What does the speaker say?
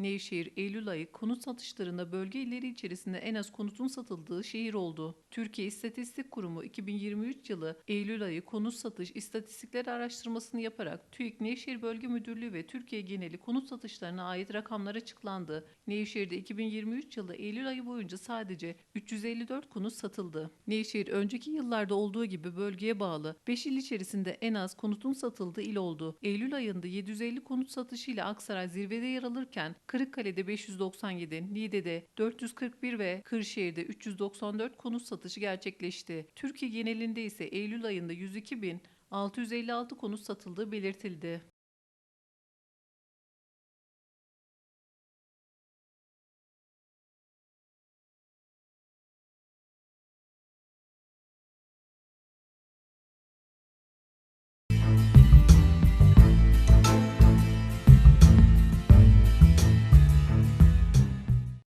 Nevşehir, Eylül ayı konut satışlarında bölge illeri içerisinde en az konutun satıldığı şehir oldu. Türkiye İstatistik Kurumu 2023 yılı Eylül ayı konut satış istatistikleri araştırmasını yaparak TÜİK Nevşehir Bölge Müdürlüğü ve Türkiye geneli konut satışlarına ait rakamlar açıklandı. Nevşehir'de 2023 yılı Eylül ayı boyunca sadece 354 konut satıldı. Nevşehir önceki yıllarda olduğu gibi bölgeye bağlı 5 il içerisinde en az konutun satıldığı il oldu. Eylül ayında 750 konut satışıyla Aksaray zirvede yer alırken Kırıkkale'de 597, Niğde'de 441 ve Kırşehir'de 394 konut satışı gerçekleşti. Türkiye genelinde ise Eylül ayında 102.656 konut satıldığı belirtildi.